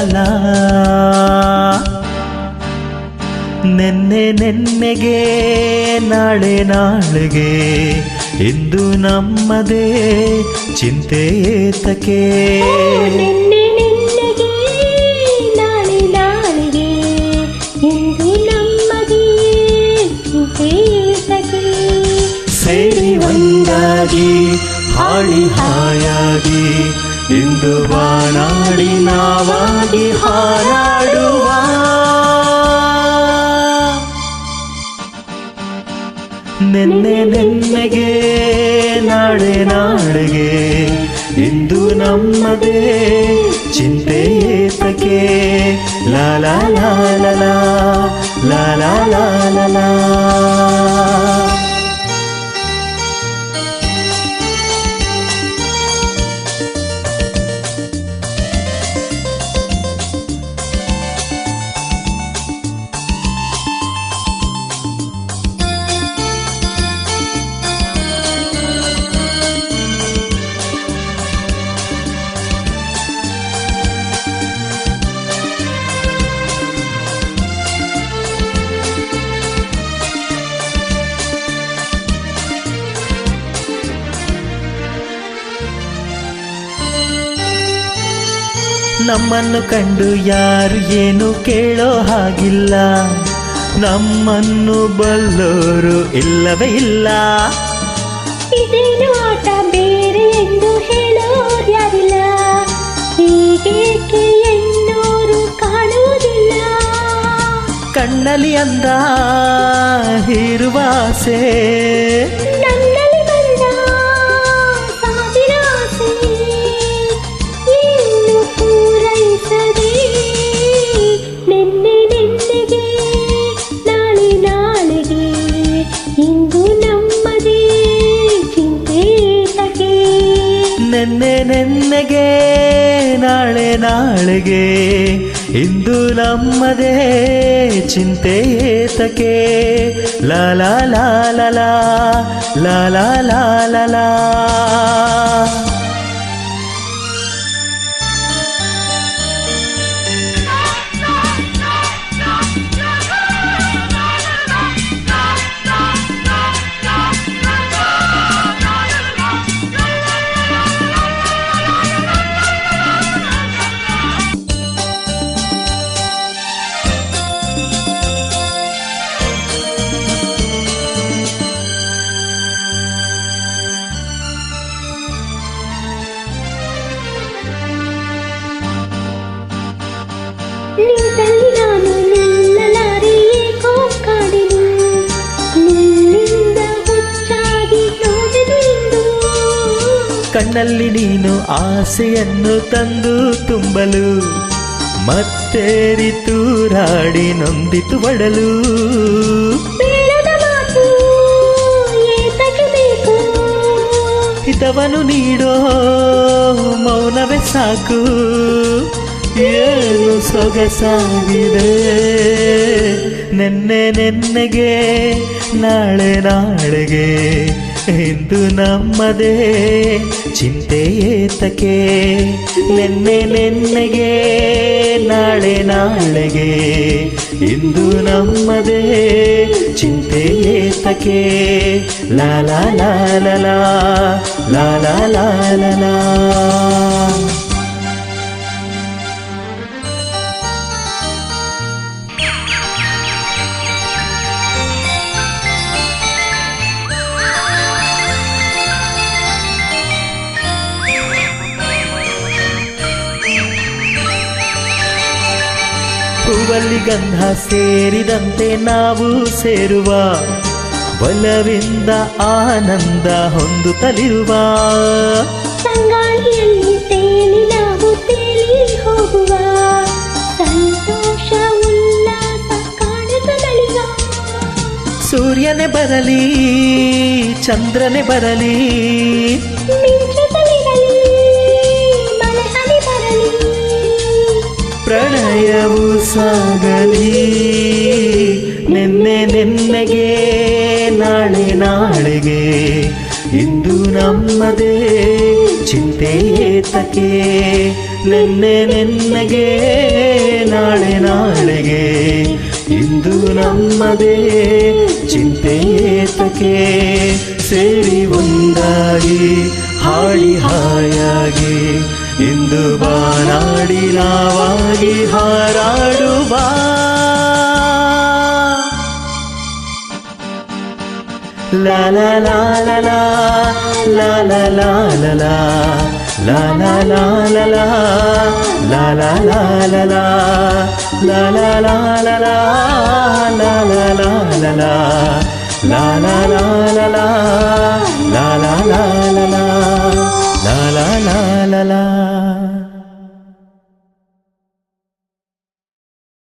ಬರಲ್ಲ ನೆನ್ನೆ ನೆನ್ನೆಗೆ ನಾಳೆ ನಾಳೆಗೆ ಇಂದು ನಮ್ಮದೇ ಚಿಂತೆ ಏತಕೆ ಸೇರಿ ಒಂದಾಗಿ ಹಾಳಿ ಹಾಯಾಗಿ ಇಂದು ಬಾನಾಡಿ ನಾವಾಗಿ ಹಾರಾಡುವ. ನಿನ್ನೆ ನಿನ್ನೆಗೆ ನಾಡೆ ನಾಳೆಗೆ, ಇಂದು ನಮ್ಮದೇ ಚಿಂತೆ ಏತಕ್ಕೆ. ಲಾಲಾ ಲಾಲಾ ಲಾಲಾ ಲಾ ನಮ್ಮನ್ನು ಕಂಡು ಯಾರು ಏನು ಕೇಳೋ ಹಾಗಿಲ್ಲ. ನಮ್ಮನ್ನು ಬಲ್ಲೋರು ಇಲ್ಲವೇ ಇಲ್ಲ. ಇದೇನು ಆಟ ಬೇರೆ ಎಂದು ಹೇಳೋರು ಯಾರಿಲ್ಲ. ಹೀಗೇಕೆ ಎನ್ನೋರು ಕಾಣುವುದಿಲ್ಲ ಕಣ್ಣಲ್ಲಿ ಅಂದ ಹೀರುವ ನಾಳೆಗೆ ಇಂದು ನಮ್ಮದೇ ಚಿಂತೆ ಏತಕೆ ಲಾಲಾ ಲಾಲಾ ಲಾಲಾ ಲಾಲಾ ಕಣ್ಣಲ್ಲಿ ನೀನು ಆಸೆಯನ್ನು ತಂದು ತುಂಬಲು ಮತ್ತೇರಿ ತೂರಾಡಿ ನೊಂದಿತು ಒಡಲು. ಬೇಕು? ಹಿತವನು ನೀಡೋ ಮೌನವೇ ಸಾಕು. ಏನು ಸೊಗಸಾಗಿದೆ? ನೆನ್ನೆ ನೆನ್ನೆಗೆ ನಾಳೆ ನಾಳೆಗೆ ಇಂದು ನಮ್ಮದೇ ಚಿಂತೆ ಏತಕ್ಕೆ ನೆನ್ನೆ ನೆನ್ನೆಗೆ ನಾಳೆ ನಾಳೆಗೆ ಇಂದು ನಮ್ಮದೇ ಚಿಂತೆ ಏತಕ್ಕೆ ಲಾ ಲಾ ಲಾ ಲಾ ಲಾ ಹೂವಲ್ಲಿ ಗಂಧ ಸೇರಿದಂತೆ ನಾವು ಸೇರುವ ಬಲವಿಂದ ಆನಂದ ಹೊಂದುತ್ತಲಿರುವ ಸಂಗಾಳಿಯಲ್ಲಿ ತೇಲಿ ನಾವು ತೇಲಿ ಹೋಗುವ. ಸಂತೋಷ ಉಲ್ಲಾಸ ಕಾಣಿಸದಳಿಗ ಸೂರ್ಯನೇ ಬರಲಿ ಚಂದ್ರನೇ ಬರಲಿ. ಪ್ರಣಯವು ಸಾಗಲಿ. ನಿನ್ನೆ ನಿನ್ನೆಗೆ, ನಾಳೆ ನಾಳೆಗೆ. ಇಂದು ನಮ್ಮದೇ ಚಿಂತೆ ಏತಕ್ಕೆ. ನಿನ್ನೆ ನಿನ್ನೆಗೆ, ನಾಳೆ ನಾಳೆಗೆ. ಇಂದು ನಮ್ಮದೇ ಚಿಂತೆ ಏತಕ್ಕೆ. ಸೇರಿ ಒಂದಾಗಿ ಹಾಡಿ ಹಾಯಾಗಿ. ಇಂದು ಬಾನಾಡಿ ನಾವಾಗಿ ಹಾರಾಡುವ La la la la la la la la la la la la la la la la la la la la la la la la la la la la la la la la la la la la la la la